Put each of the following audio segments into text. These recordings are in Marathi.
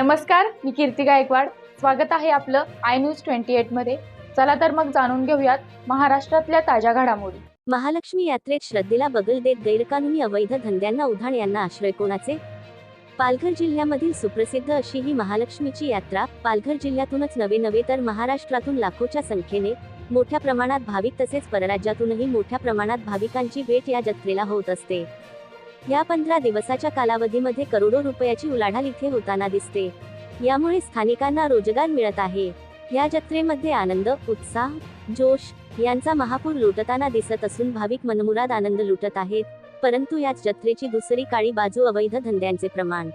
नमस्कार मी कीर्ती गायकवाड. स्वागत आहे आपलं आय न्यूज ट्वेंटी एटमध्ये चला तर मग जाणून घेऊयात महाराष्ट्रातल्या ताज्या घडामोडी. महालक्ष्मी यात्रेत श्रद्धेला बगल देत गैरकानूनी अवैध धंद्यांना उधाण यांना आश्रय कोणाचे? पालघर जिल्ह्यामधील सुप्रसिद्ध अशी ही महालक्ष्मीची यात्रा पालघर जिल्ह्यातूनच नवे नवे तर महाराष्ट्रातून लाखोच्या संख्येने मोठ्या प्रमाणात भाविक तसेच परराज्यातूनही मोठ्या प्रमाणात भाविकांची भेट या जत्रेला होत असते. या पंधरा दिवसाच्या कालावधीमध्ये करोडो रुपयाची उलाढाल इथे होताना दिसते. यामुळे स्थानिकांना रोजगार मिळत आहे. या जत्रेमध्ये आनंद उत्साह जोश यांचा महापूर लुटताना दिसत असून भाविक मनमुराद आनंद लुटत आहेत. परंतु याच जत्रेची दुसरी काळी बाजू अवैध धंद्यांचे प्रमाण.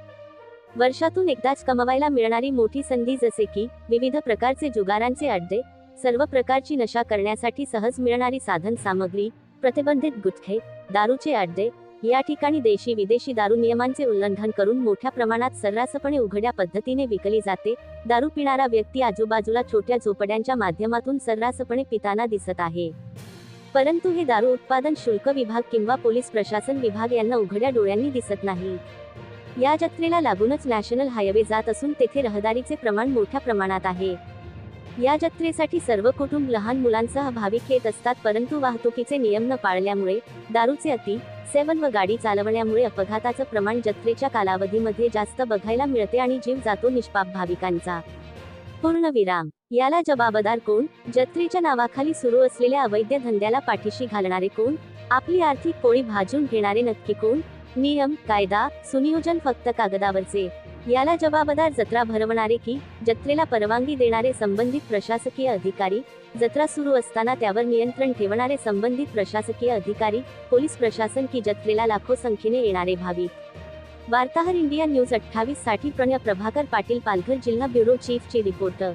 वर्षातून एकदाच कमवायला मिळणारी मोठी संधी जसे की विविध प्रकारचे जुगारांचे अड्डे सर्व प्रकारची नशा करण्यासाठी सहज मिळणारी साधन सामग्री प्रतिबंधित गुटखे दारूचे अड्डे या ठिकाणी देशी विदेशी दारू नियमांचे उल्लंघन करून मोठ्या प्रमाणात सर्रासपणे उघड्या पद्धतीने विकली जाते. दारू पिणारा व्यक्ती आजूबाजूला छोट्या झोपड्यांच्या माध्यमातून सर्रासपणे पिताना दिसत आहे. परंतु हे दारू उत्पादन शुल्क विभाग किंवा पोलीस प्रशासन विभाग यांना उघड्या डोळ्यांनी दिसत नाही. या जत्रेला लागूनच नॅशनल हायवे जात असून तेथे रहदारीचे प्रमाण मोठ्या प्रमाणात आहे. या जत्रेसाठी सर्व कुटुंब लहान मुलांसह भाविक येत असतात परंतु वाहतुकीचे नियम न पाळल्यामुळे दारूचे अति सेवन व गाडी चालवण्यामुळे अपघाताचं प्रमाण जत्रेच्या कालावधीमध्ये जास्त बघायला मिळते आणि जीव जातो निष्पाप भाविकांचा. पूर्ण विराम. याला जबाबदार कोण? जत्रेच्या नावाखाली सुरू असलेल्या अवैध धंद्याला पाठीशी घालणारे कोण? आपली आर्थिक पोळी भाजून घेणारे नक्की कोण? नियम कायदा सुनियोजन फक्त कागदावरचे. याला जबाबदार जत्रा भरवणारे की जत्रेला परवानगी देणारे संबंधित प्रशासकीय अधिकारी? जत्रा सुरू असताना त्यावर नियंत्रण ठेवणारे संबंधित प्रशासकीय अधिकारी पोलीस प्रशासन की जत्रेला लाखो संख्येने येणारे भाविक? वार्ताहर इंडिया न्यूज अठ्ठावीससाठी प्रणय प्रभाकर पाटील पालघर जिल्हा ब्युरो चीफचे रिपोर्टर